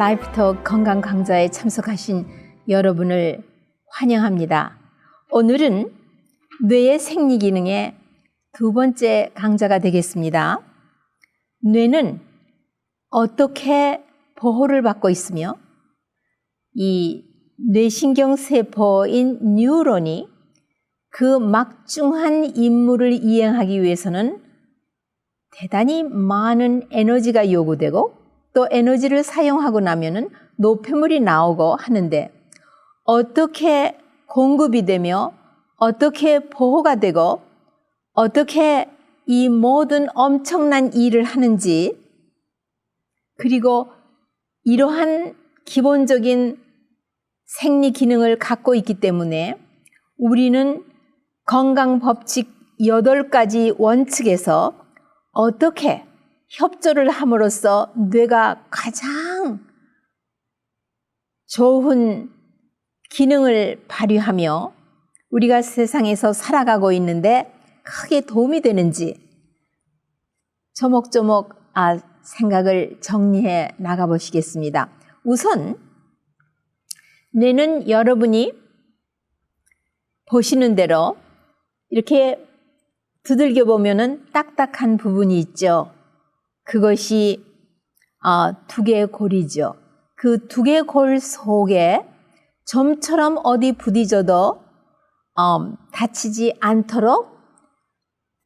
라이프터 건강 강좌에 참석하신 여러분을 환영합니다. 오늘은 뇌의 생리 기능의 두 번째 강좌가 되겠습니다. 뇌는 어떻게 보호를 받고 있으며 이 뇌신경 세포인 뉴런이 그 막중한 임무를 이행하기 위해서는 대단히 많은 에너지가 요구되고 또 에너지를 사용하고 나면은 노폐물이 나오고 하는데 어떻게 공급이 되며 어떻게 보호가 되고 어떻게 이 모든 엄청난 일을 하는지 그리고 이러한 기본적인 생리 기능을 갖고 있기 때문에 우리는 건강 법칙 8가지 원칙에서 어떻게 협조를 함으로써 뇌가 가장 좋은 기능을 발휘하며 우리가 세상에서 살아가고 있는데 크게 도움이 되는지 조목조목 아, 생각을 정리해 나가 보시겠습니다. 우선 뇌는 여러분이 보시는 대로 이렇게 두들겨 보면은 딱딱한 부분이 있죠. 그것이 어, 두개 골이죠. 그 두개 골 속에 점처럼 어디 부딪혀도 어, 다치지 않도록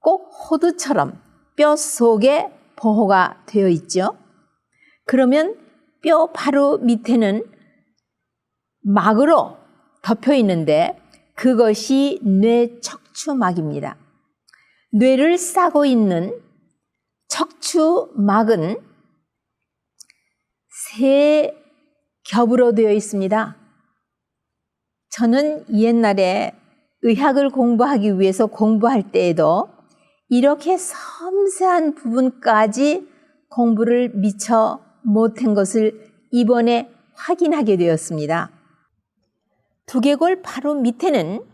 꼭 호두처럼 뼈 속에 보호가 되어 있죠. 그러면 뼈 바로 밑에는 막으로 덮여 있는데 그것이 뇌 척추막입니다. 뇌를 싸고 있는 척추막은 세 겹으로 되어 있습니다. 저는 옛날에 의학을 공부하기 위해서 공부할 때에도 이렇게 섬세한 부분까지 공부를 미처 못한 것을 이번에 확인하게 되었습니다. 두개골 바로 밑에는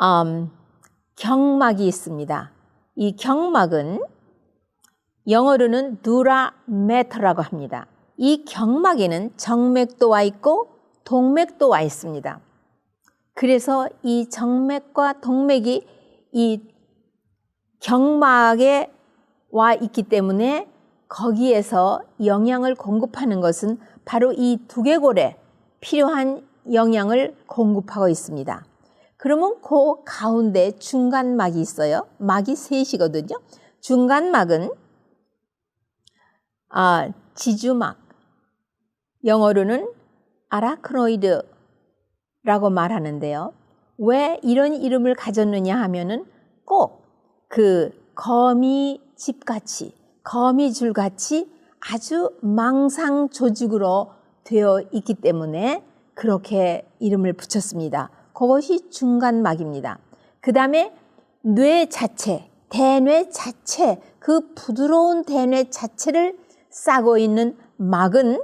음, 경막이 있습니다. 이 경막은 영어로는 누라메터라고 합니다. 이 경막에는 정맥도 와 있고 동맥도 와 있습니다. 그래서 이 정맥과 동맥이 이 경막에 와 있기 때문에 거기에서 영양을 공급하는 것은 바로 이 두개골에 필요한 영양을 공급하고 있습니다. 그러면 그 가운데 중간막이 있어요. 막이 셋이거든요. 중간막은 아, 지주막, 영어로는 아라크노이드라고 말하는데요. 왜 이런 이름을 가졌느냐 하면은 꼭 그 거미 집 같이, 거미줄 같이 아주 망상 조직으로 되어 있기 때문에 그렇게 이름을 붙였습니다. 그것이 중간막입니다. 그 다음에 뇌 자체, 대뇌 자체, 그 부드러운 대뇌 자체를 싸고 있는 막은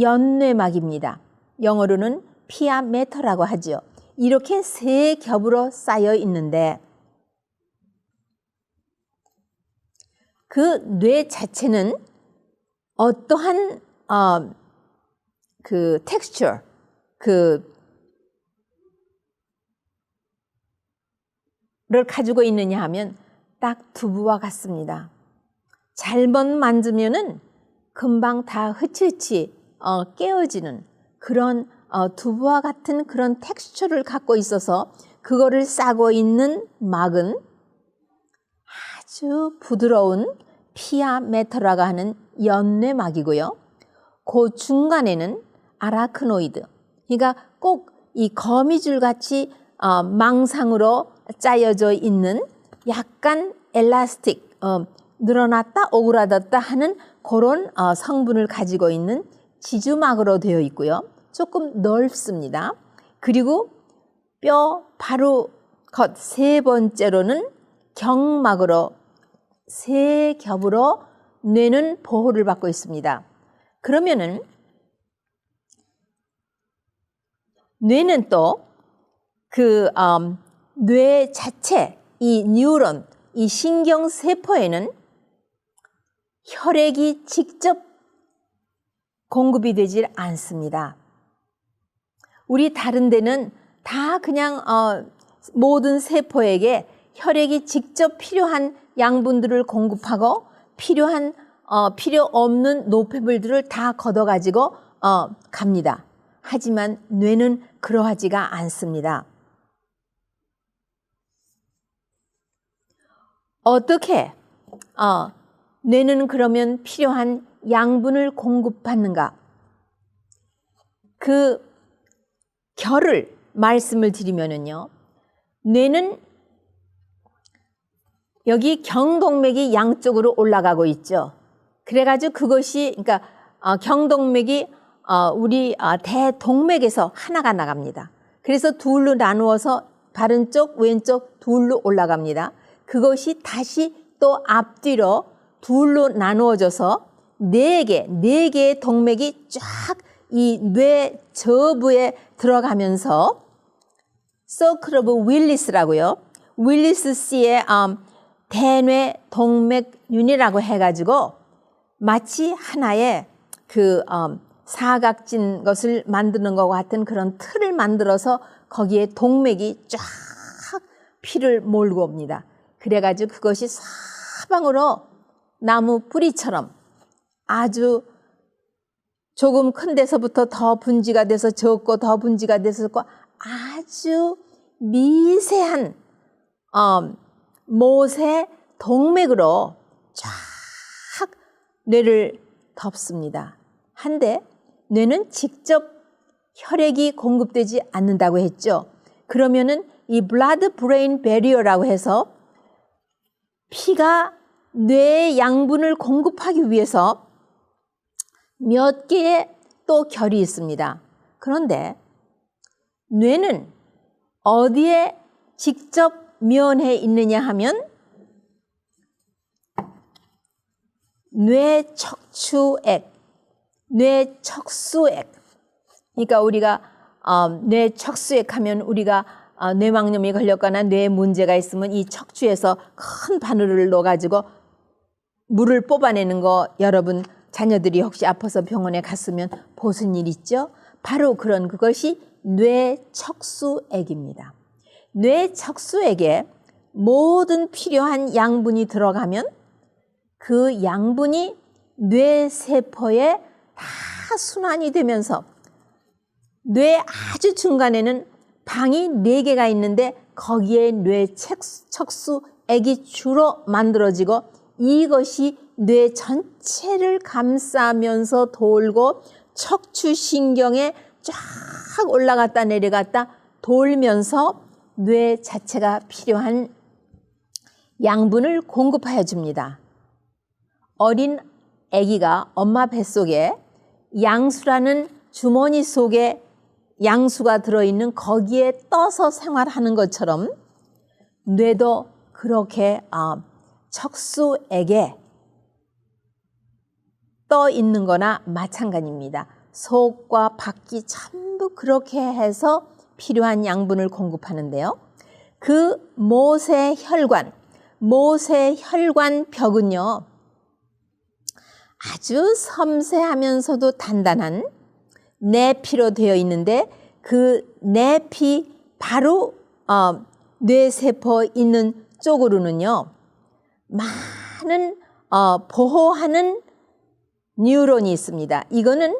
연뇌막입니다. 영어로는 피아메터라고 하죠. 이렇게 세 겹으로 쌓여 있는데 그 뇌 자체는 어떠한 어, 그 텍스처, 그 를 가지고 있느냐 하면 딱 두부와 같습니다. 잘못 만지면은 금방 다 흐치흐치 어, 깨어지는 그런 어, 두부와 같은 그런 텍스처를 갖고 있어서 그거를 싸고 있는 막은 아주 부드러운 피아 메터라고 하는 연뇌막이고요. 그 중간에는 아라크노이드. 그러니까 꼭 이 거미줄 같이 어, 망상으로 짜여져 있는 약간 엘라스틱, 어, 늘어났다 오그라졌다 하는 그런 어, 성분을 가지고 있는 지주막으로 되어 있고요. 조금 넓습니다. 그리고 뼈 바로 겉 세 번째로는 경막으로 세 겹으로 뇌는 보호를 받고 있습니다. 그러면은 뇌는 또그 음, 뇌 자체 이 뉴런 이 신경 세포에는 혈액이 직접 공급이 되질 않습니다. 우리 다른 데는 다 그냥 어, 모든 세포에게 혈액이 직접 필요한 양분들을 공급하고 필요한 어, 필요 없는 노폐물들을 다 걷어가지고 어, 갑니다. 하지만 뇌는 그러하지가 않습니다. 어떻게 어, 뇌는 그러면 필요한 양분을 공급받는가? 그 결을 말씀을 드리면은요. 뇌는 여기 경동맥이 양쪽으로 올라가고 있죠. 그래가지고 그것이 그러니까 어, 경동맥이 어, 우리 어, 대동맥에서 하나가 나갑니다. 그래서 둘로 나누어서 바른 쪽, 왼쪽 둘로 올라갑니다. 그것이 다시 또 앞뒤로 둘로 나누어져서 네 개, 네 개의 동맥이 쫙 이 뇌 저부에 들어가면서 서클 오브 윌리스라고요. 윌리스 씨의 음, 대뇌 동맥윤이라고 해가지고 마치 하나의 그 음, 사각진 것을 만드는 것 같은 그런 틀을 만들어서 거기에 동맥이 쫙 피를 몰고 옵니다. 그래가지고 그것이 사방으로 나무 뿌리처럼 아주 조금 큰 데서부터 더 분지가 돼서 적고 더 분지가 돼서 적고 아주 미세한 어, 못의 동맥으로 쫙 뇌를 덮습니다. 한데 뇌는 직접 혈액이 공급되지 않는다고 했죠. 그러면은 이 블라드 브레인 베리어라고 해서 피가 뇌의 양분을 공급하기 위해서 몇 개의 또 결이 있습니다. 그런데 뇌는 어디에 직접 면해 있느냐 하면 뇌 척추액, 뇌 척수액. 그러니까 우리가 어, 뇌 척수액 하면 우리가 어, 뇌망염이 걸렸거나 뇌 문제가 있으면 이 척추에서 큰 바늘을 넣어가지고 물을 뽑아내는 거 여러분 자녀들이 혹시 아파서 병원에 갔으면 보신 일 있죠? 바로 그런 그것이 뇌척수액입니다. 뇌척수액에 모든 필요한 양분이 들어가면 그 양분이 뇌세포에 다 순환이 되면서 뇌 아주 중간에는 방이 네 개가 있는데 거기에 뇌 척수액이 주로 만들어지고 이것이 뇌 전체를 감싸면서 돌고 척추신경에 쫙 올라갔다 내려갔다 돌면서 뇌 자체가 필요한 양분을 공급하여 줍니다. 어린 아기가 엄마 뱃속에 양수라는 주머니 속에 양수가 들어있는 거기에 떠서 생활하는 것처럼 뇌도 그렇게 어, 척수액에 떠 있는 거나 마찬가지입니다. 속과 밖이 전부 그렇게 해서 필요한 양분을 공급하는데요. 그 모세 혈관, 모세 혈관 벽은요, 아주 섬세하면서도 단단한 내 피로 되어 있는데 그 내 피 바로 어, 뇌세포 있는 쪽으로는요, 많은 어, 보호하는 뉴런이 있습니다. 이거는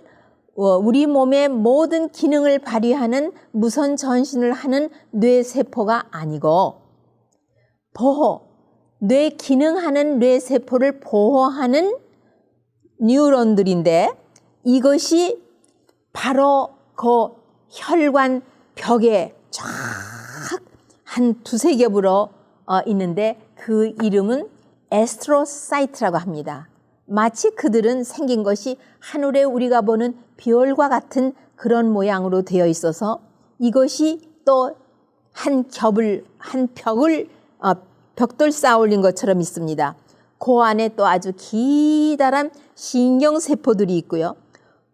어, 우리 몸의 모든 기능을 발휘하는 무선 전신을 하는 뇌세포가 아니고 보호, 뇌 기능하는 뇌세포를 보호하는 뉴런들인데 이것이 바로 그 혈관 벽에 쫙 한 두세 겹으로 어, 있는데 그 이름은 에스트로사이트라고 합니다. 마치 그들은 생긴 것이 하늘에 우리가 보는 별과 같은 그런 모양으로 되어 있어서 이것이 또 한 겹을 한 벽을 어, 벽돌 쌓아 올린 것처럼 있습니다. 그 안에 또 아주 기다란 신경 세포들이 있고요.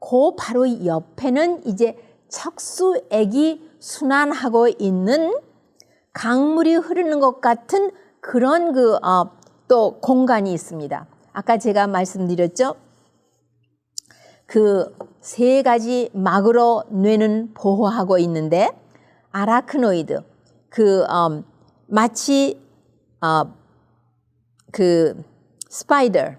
그 바로 옆에는 이제 척수액이 순환하고 있는 강물이 흐르는 것 같은 그런 그 어, 또 공간이 있습니다. 아까 제가 말씀드렸죠. 그 세 가지 막으로 뇌는 보호하고 있는데 아라크노이드 그 음, 마치 어, 그 스파이더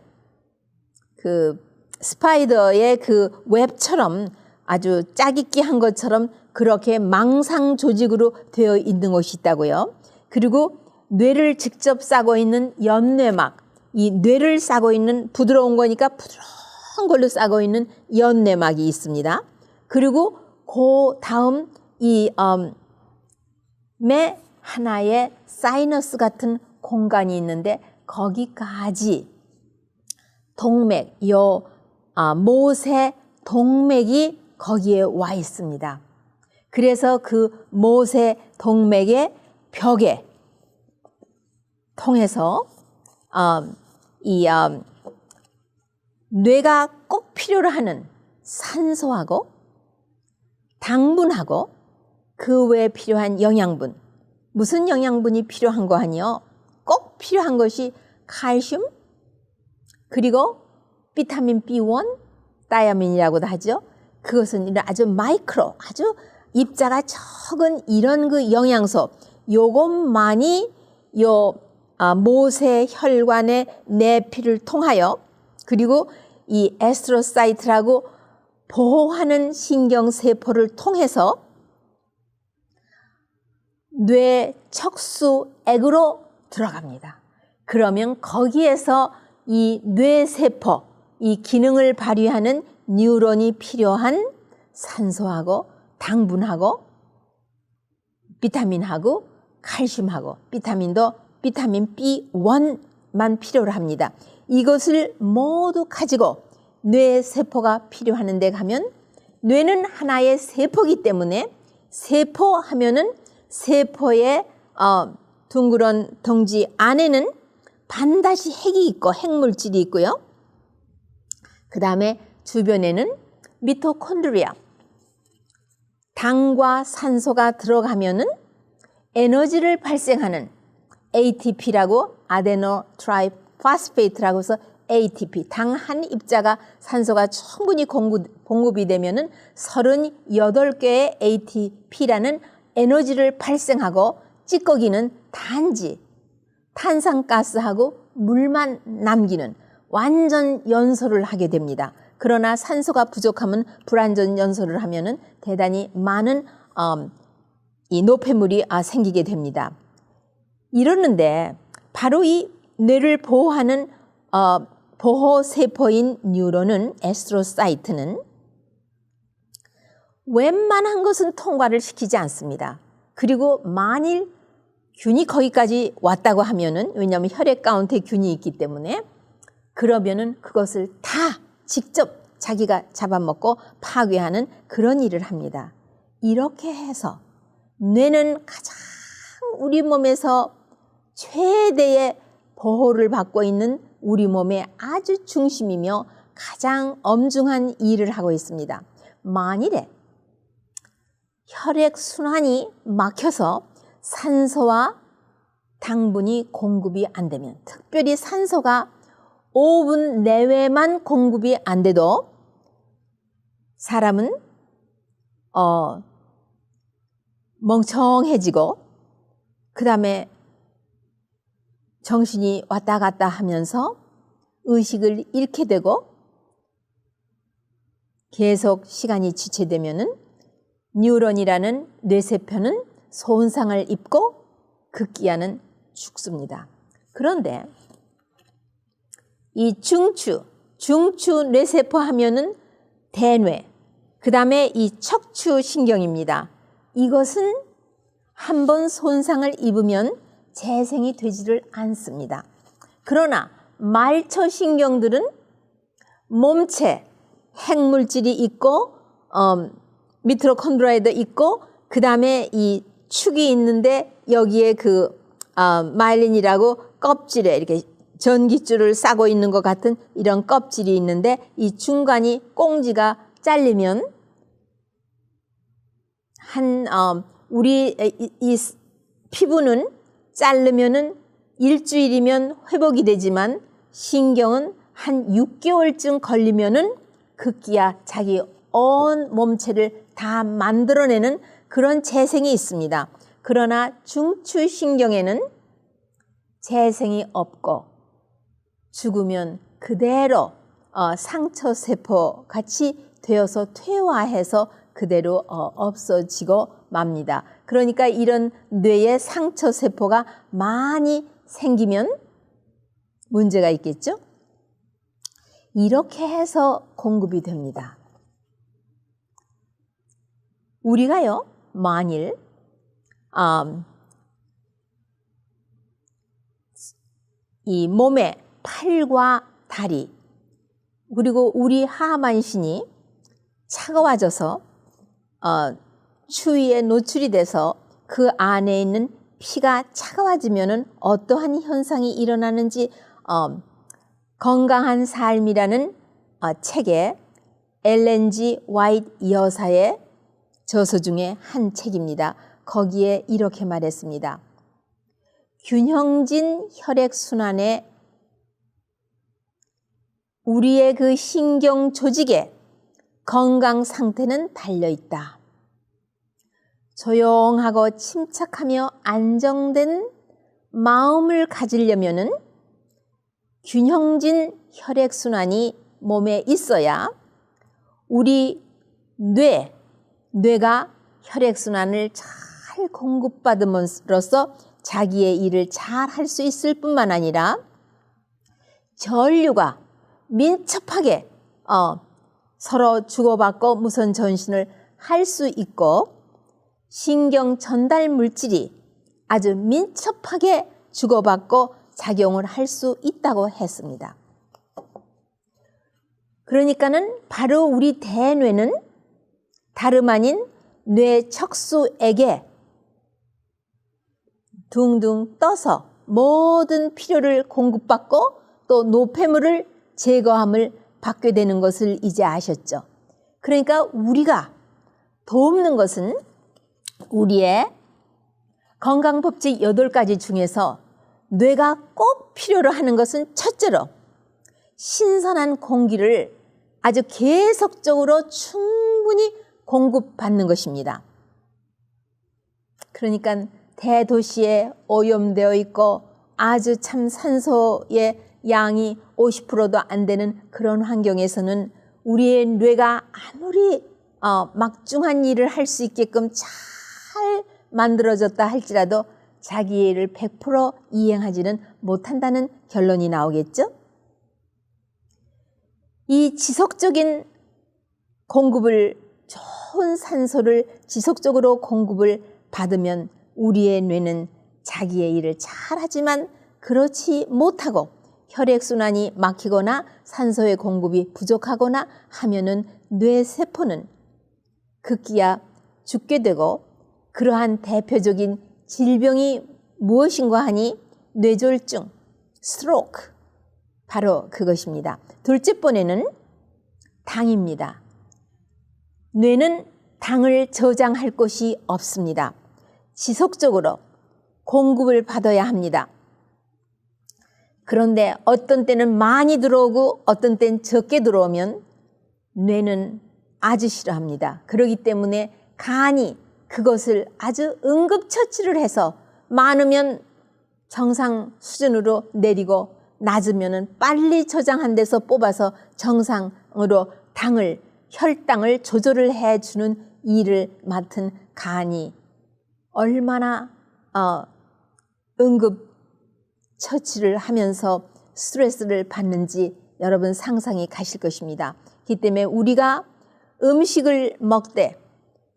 그 스파이더의 그 웹처럼 아주 짜깁기 한 것처럼 그렇게 망상 조직으로 되어 있는 것이 있다고요. 그리고 뇌를 직접 싸고 있는 연뇌막, 이 뇌를 싸고 있는 부드러운 거니까 부드러운 걸로 싸고 있는 연뇌막이 있습니다. 그리고 그 다음 이 음, 매 하나의 사이너스 같은 공간이 있는데 거기까지 동맥, 요 아, 모세 동맥이 거기에 와 있습니다. 그래서 그 모세 동맥의 벽에 통해서 음, 이 음, 뇌가 꼭 필요로 하는 산소하고 당분하고 그 외에 필요한 영양분 무슨 영양분이 필요한 거 아니요? 꼭 필요한 것이 칼슘 그리고 비타민 B1 다이아민이라고도 하죠. 그것은 이런 아주 마이크로 아주 입자가 적은 이런 그 영양소 요것만이 요 아, 모세 혈관의 내피를 통하여 그리고 이 에스트로사이트라고 보호하는 신경세포를 통해서 뇌 척수액으로 들어갑니다. 그러면 거기에서 이 뇌세포, 이 기능을 발휘하는 뉴런이 필요한 산소하고 당분하고 비타민하고 칼슘하고 비타민도 비타민 B1만 필요로 합니다. 이것을 모두 가지고 뇌 세포가 필요하는 데 가면 뇌는 하나의 세포기 때문에 세포 하면은 세포의 어, 둥그런 덩지 안에는 반드시 핵이 있고 핵물질이 있고요. 그 다음에 주변에는 미토콘드리아, 당과 산소가 들어가면은 에너지를 발생하는 ATP라고 아데노 트라이파스페이트라고 해서 ATP 당 한 입자가 산소가 충분히 공급, 공급이 되면은 38개의 ATP라는 에너지를 발생하고 찌꺼기는 단지 탄산가스하고 물만 남기는 완전 연소를 하게 됩니다. 그러나 산소가 부족하면 불완전 연소를 하면은 대단히 많은 음, 이 노폐물이 아, 생기게 됩니다. 이러는데 바로 이 뇌를 보호하는 어, 보호 세포인 뉴런은 에스트로사이트는 웬만한 것은 통과를 시키지 않습니다. 그리고 만일 균이 거기까지 왔다고 하면은 왜냐하면 혈액 가운데 균이 있기 때문에 그러면은 그것을 다 직접 자기가 잡아먹고 파괴하는 그런 일을 합니다. 이렇게 해서 뇌는 가장 우리 몸에서 최대의 보호를 받고 있는 우리 몸의 아주 중심이며 가장 엄중한 일을 하고 있습니다. 만일에 혈액 순환이 막혀서 산소와 당분이 공급이 안 되면 특별히 산소가 5분 내외만 공급이 안 돼도 사람은 어 멍청해지고 그 다음에 정신이 왔다 갔다 하면서 의식을 잃게 되고 계속 시간이 지체되면은 뉴런이라는 뇌세포는 손상을 입고 극기야는 죽습니다. 그런데 이 중추, 중추 뇌세포 하면은 대뇌, 그 다음에 이 척추 신경입니다. 이것은 한 번 손상을 입으면 재생이 되지를 않습니다. 그러나 말초 신경들은 몸체 핵물질이 있고 어, 미트로콘드라이도 있고 그 다음에 이 축이 있는데 여기에 그 어, 마일린이라고 껍질에 이렇게 전기줄을 싸고 있는 것 같은 이런 껍질이 있는데 이 중간이 꽁지가 잘리면 한 어, 우리 이, 이 피부는 자르면은 일주일이면 회복이 되지만 신경은 한 6개월쯤 걸리면은 급기야 자기 온 몸체를 다 만들어내는 그런 재생이 있습니다. 그러나 중추신경에는 재생이 없고 죽으면 그대로 어, 상처 세포 같이 되어서 퇴화해서 그대로 어, 없어지고 맙니다. 그러니까 이런 뇌에 상처 세포가 많이 생기면 문제가 있겠죠? 이렇게 해서 공급이 됩니다. 우리가요, 만일 음, 이 몸의 팔과 다리 그리고 우리 하만신이 차가워져서 어, 추위에 노출이 돼서 그 안에 있는 피가 차가워지면은 어떠한 현상이 일어나는지 어, 건강한 삶이라는 어, 책에 엘렌지 와이트 여사의 저서 중에 한 책입니다. 거기에 이렇게 말했습니다. 균형진 혈액순환에 우리의 그 신경 조직에 건강 상태는 달려 있다. 조용하고 침착하며 안정된 마음을 가지려면은 균형진 혈액순환이 몸에 있어야 우리 뇌, 뇌가 혈액순환을 잘 공급받음으로써 자기의 일을 잘 할 수 있을 뿐만 아니라 전류가 민첩하게 어, 서로 주고받고 무선 전신을 할 수 있고 신경 전달 물질이 아주 민첩하게 주고받고 작용을 할 수 있다고 했습니다. 그러니까는 바로 우리 대뇌는 다름 아닌 뇌 척수에게 둥둥 떠서 모든 필요를 공급받고 또 노폐물을 제거함을 받게 되는 것을 이제 아셨죠. 그러니까 우리가 돕는 것은 우리의 건강법칙 8가지 중에서 뇌가 꼭 필요로 하는 것은 첫째로 신선한 공기를 아주 계속적으로 충분히 공급받는 것입니다. 그러니까 대도시에 오염되어 있고 아주 참 산소의 양이 50%도 안 되는 그런 환경에서는 우리의 뇌가 아무리 어, 막중한 일을 할 수 있게끔 잘 만들어졌다 할지라도 자기 일을 100% 이행하지는 못한다는 결론이 나오겠죠? 이 지속적인 공급을 좋은 산소를 지속적으로 공급을 받으면 우리의 뇌는 자기의 일을 잘하지만 그렇지 못하고 혈액순환이 막히거나 산소의 공급이 부족하거나 하면은 뇌 세포는 급기야 죽게 되고 그러한 대표적인 질병이 무엇인가 하니 뇌졸중, 스트로크 바로 그것입니다. 둘째 번에는 당입니다. 뇌는 당을 저장할 곳이 없습니다. 지속적으로 공급을 받아야 합니다. 그런데 어떤 때는 많이 들어오고 어떤 때는 적게 들어오면 뇌는 아주 싫어합니다. 그러기 때문에 간이 그것을 아주 응급처치를 해서 많으면 정상 수준으로 내리고 낮으면 빨리 저장한 데서 뽑아서 정상으로 당을 혈당을 조절을 해주는 일을 맡은 간이 얼마나 어, 응급 처치를 하면서 스트레스를 받는지 여러분 상상이 가실 것입니다. 그 때문에 우리가 음식을 먹되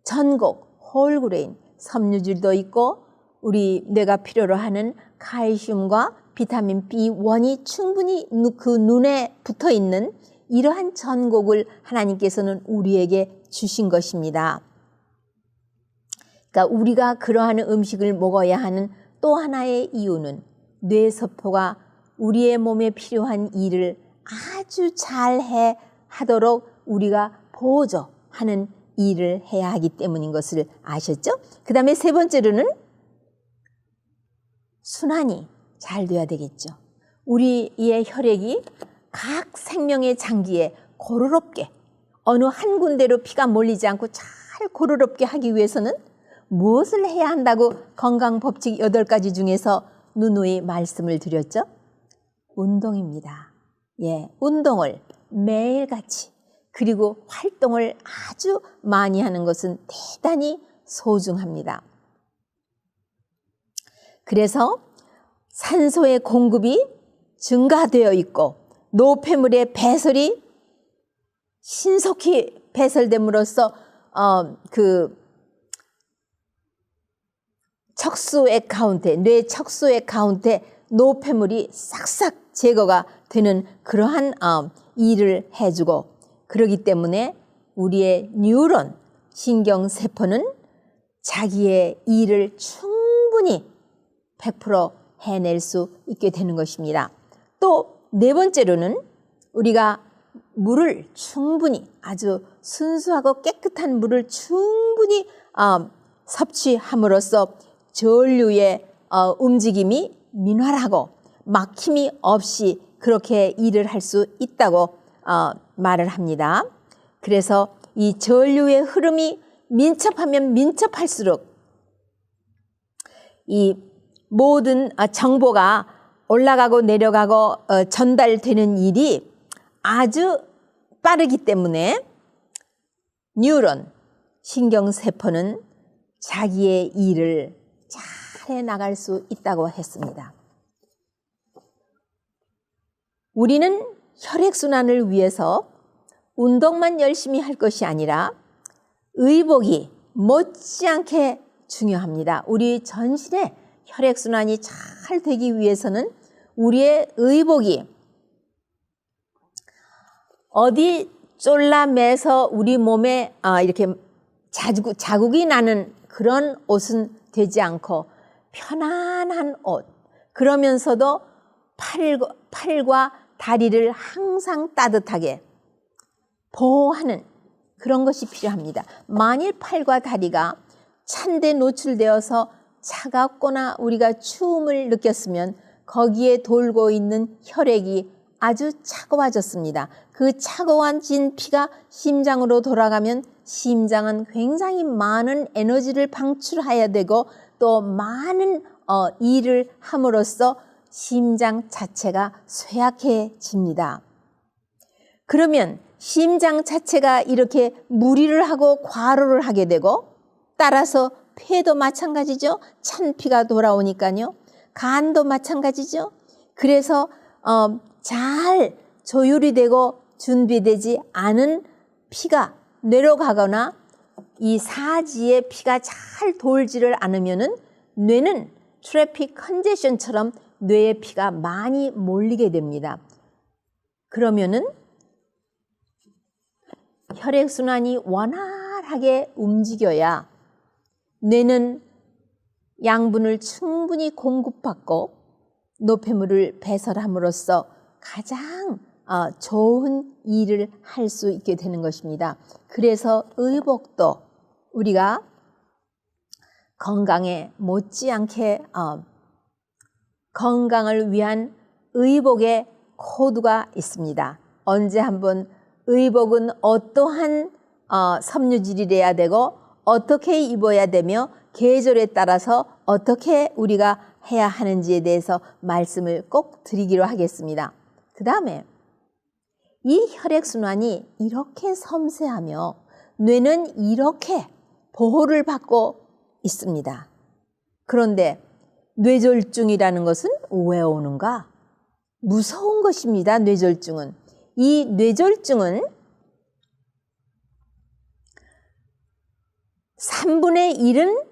전곡, 홀그레인, 섬유질도 있고 우리 뇌가 필요로 하는 칼슘과 비타민 B1이 충분히 그 눈에 붙어 있는 이러한 전곡을 하나님께서는 우리에게 주신 것입니다. 그러니까 우리가 그러한 음식을 먹어야 하는 또 하나의 이유는 뇌세포가 우리의 몸에 필요한 일을 아주 잘 해 하도록 우리가 보조하는 일을 해야 하기 때문인 것을 아셨죠? 그 다음에 세 번째로는 순환이 잘 돼야 되겠죠. 우리의 혈액이 각 생명의 장기에 고르롭게 어느 한 군데로 피가 몰리지 않고 잘 고르럽게 하기 위해서는 무엇을 해야 한다고 건강법칙 8가지 중에서 누누이 말씀을 드렸죠? 운동입니다. 예, 운동을 매일같이 그리고 활동을 아주 많이 하는 것은 대단히 소중합니다. 그래서 산소의 공급이 증가되어 있고 노폐물의 배설이 신속히 배설됨으로써 어, 그 척수액 가운데 뇌 척수액 가운데 노폐물이 싹싹 제거가 되는 그러한 어, 일을 해주고 그러기 때문에 우리의 뉴런 신경 세포는 자기의 일을 충분히 100% 해낼 수 있게 되는 것입니다. 또 네 번째로는 우리가 물을 충분히 아주 순수하고 깨끗한 물을 충분히 어, 섭취함으로써 전류의 어, 움직임이 민활하고 막힘이 없이 그렇게 일을 할 수 있다고 어, 말을 합니다. 그래서 이 전류의 흐름이 민첩하면 민첩할수록 이 모든 아, 정보가 올라가고 내려가고 어, 전달되는 일이 아주 빠르기 때문에 뉴런 신경세포는 자기의 일을 잘 해 나갈 수 있다고 했습니다. 우리는 혈액순환을 위해서 운동만 열심히 할 것이 아니라 의복이 못지않게 중요합니다. 우리 전신에 혈액순환이 잘 되기 위해서는 우리의 의복이 어디 쫄라매서 우리 몸에 아, 이렇게 자국, 자국이 나는 그런 옷은 되지 않고 편안한 옷 그러면서도 팔, 팔과 다리를 항상 따뜻하게 보호하는 그런 것이 필요합니다. 만일 팔과 다리가 찬데 노출되어서 차갑거나 우리가 추움을 느꼈으면 거기에 돌고 있는 혈액이 아주 차가워졌습니다. 그 차가워진 피가 심장으로 돌아가면 심장은 굉장히 많은 에너지를 방출해야 되고 또 많은 어, 일을 함으로써 심장 자체가 쇠약해집니다. 그러면 심장 자체가 이렇게 무리를 하고 과로를 하게 되고 따라서 폐도 마찬가지죠. 찬 피가 돌아오니까요. 간도 마찬가지죠. 그래서 어, 잘 조율이 되고 준비되지 않은 피가 뇌로 가거나 이 사지에 피가 잘 돌지를 않으면은 뇌는 트래픽 컨제션처럼 뇌에 피가 많이 몰리게 됩니다. 그러면은 혈액순환이 원활하게 움직여야 뇌는 양분을 충분히 공급받고 노폐물을 배설함으로써 가장 어, 좋은 일을 할 수 있게 되는 것입니다. 그래서 의복도 우리가 건강에 못지않게 어, 건강을 위한 의복의 코드가 있습니다. 언제 한번 의복은 어떠한 어, 섬유질이래야 되고 어떻게 입어야 되며 계절에 따라서 어떻게 우리가 해야 하는지에 대해서 말씀을 꼭 드리기로 하겠습니다. 그 다음에 이 혈액순환이 이렇게 섬세하며 뇌는 이렇게 보호를 받고 있습니다. 그런데 뇌졸중이라는 것은 왜 오는가? 무서운 것입니다. 뇌졸중은. 이 뇌졸중은 3분의 1은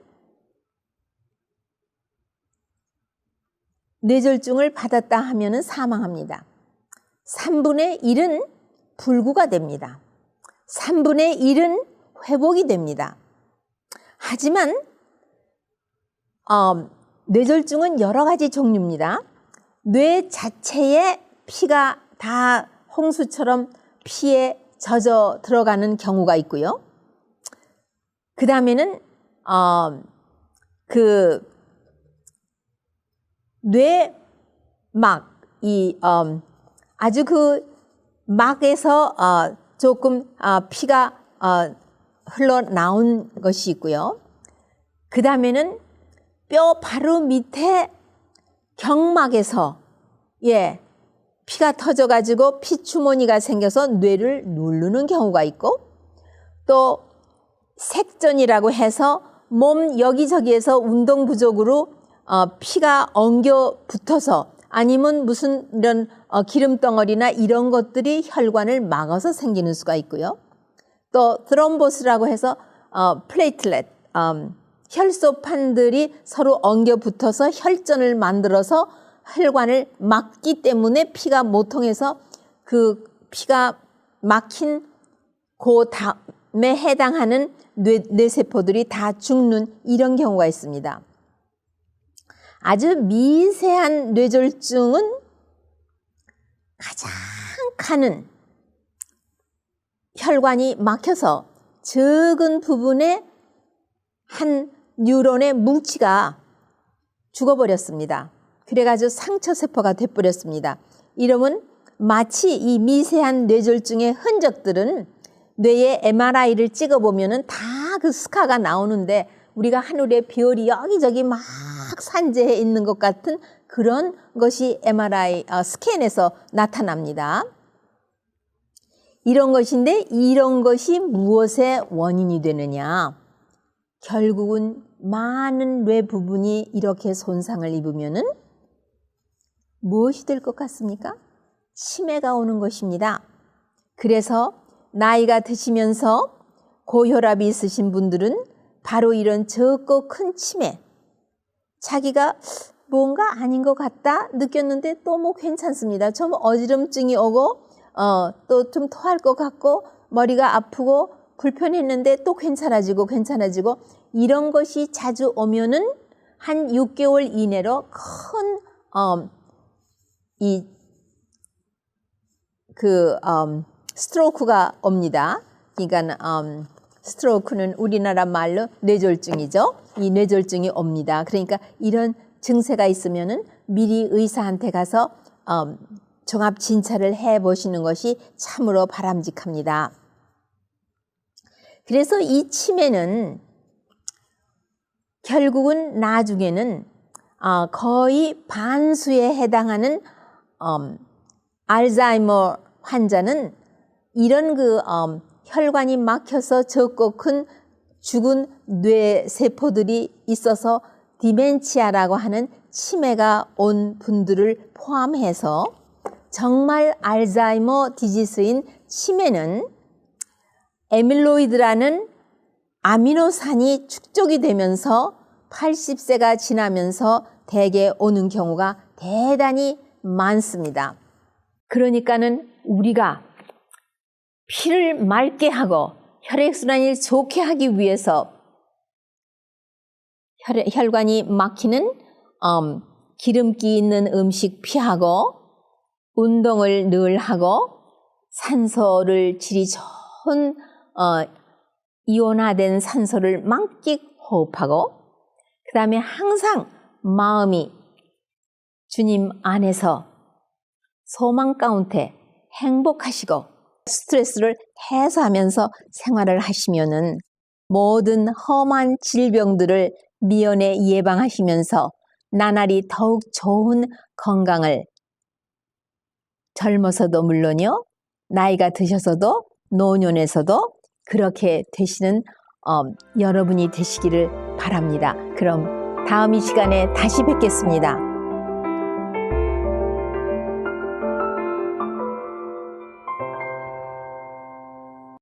뇌졸중을 받았다 하면 사망합니다. 3분의 1은 불구가 됩니다. 3분의 1은 회복이 됩니다. 하지만 어, 뇌졸중은 여러 가지 종류입니다. 뇌 자체에 피가 다 홍수처럼 피에 젖어 들어가는 경우가 있고요. 그 다음에는 어, 그 뇌막 이 어, 아주 그 막에서 어, 조금 아, 피가 어, 흘러나온 것이 있고요. 그 다음에는 뼈 바로 밑에 경막에서 예 피가 터져가지고 피주머니가 생겨서 뇌를 누르는 경우가 있고 또 색전이라고 해서 몸 여기저기에서 운동 부족으로 어, 피가 엉겨 붙어서 아니면 무슨 이런 어, 기름 덩어리나 이런 것들이 혈관을 막아서 생기는 수가 있고요. 또 드럼보스라고 해서 어, 플레이틀렛 음, 혈소판들이 서로 엉겨 붙어서 혈전을 만들어서 혈관을 막기 때문에 피가 못 통해서 그 피가 막힌 그 다음에 해당하는 뇌, 뇌세포들이 다 죽는 이런 경우가 있습니다. 아주 미세한 뇌졸중은 가장 가는 혈관이 막혀서 적은 부분에 한 뉴런의 뭉치가 죽어버렸습니다. 그래가지고 상처세포가 돼버렸습니다. 이러면 마치 이 미세한 뇌졸중의 흔적들은 뇌에 MRI를 찍어보면은 다그 스카가 나오는데 우리가 하늘에 별이 여기저기 막 산재해 있는 것 같은 그런 것이 MRI 어, 스캔에서 나타납니다. 이런 것인데 이런 것이 무엇의 원인이 되느냐? 결국은 많은 뇌 부분이 이렇게 손상을 입으면은 무엇이 될 것 같습니까? 치매가 오는 것입니다. 그래서 나이가 드시면서 고혈압이 있으신 분들은 바로 이런 적고 큰 치매, 자기가 뭔가 아닌 것 같다 느꼈는데 또 뭐 괜찮습니다. 좀 어지럼증이 오고 어, 또 좀 토할 것 같고 머리가 아프고 불편했는데 또 괜찮아지고 괜찮아지고 이런 것이 자주 오면은 한 6개월 이내로 큰 어, 이, 그, 음, 스트로크가 옵니다. 그러니까, 음, 스트로크는 우리나라 말로 뇌졸중이죠. 이 뇌졸중이 옵니다. 그러니까 이런 증세가 있으면은 미리 의사한테 가서, 음, 종합 진찰을 해 보시는 것이 참으로 바람직합니다. 그래서 이 치매는 결국은 나중에는 어, 거의 반수에 해당하는 음, 알츠하이머 환자는 이런 그 음, 혈관이 막혀서 적고 큰 죽은 뇌 세포들이 있어서 디멘치아라고 하는 치매가 온 분들을 포함해서 정말 알츠하이머 디지스인 치매는 에밀로이드라는 아미노산이 축적이 되면서 80세가 지나면서 대개 오는 경우가 대단히 많습니다. 그러니까는 우리가 피를 맑게 하고 혈액순환을 좋게 하기 위해서 혈, 관이 막히는 음, 기름기 있는 음식 피하고 운동을 늘 하고 산소를 질이 좋은 어, 이온화된 산소를 만끽 호흡하고 그 다음에 항상 마음이 주님 안에서 소망 가운데 행복하시고 스트레스를 해소하면서 생활을 하시면은 모든 험한 질병들을 미연에 예방하시면서 나날이 더욱 좋은 건강을 젊어서도 물론요, 나이가 드셔서도 노년에서도 그렇게 되시는 어, 여러분이 되시기를 바랍니다. 그럼 다음 이 시간에 다시 뵙겠습니다.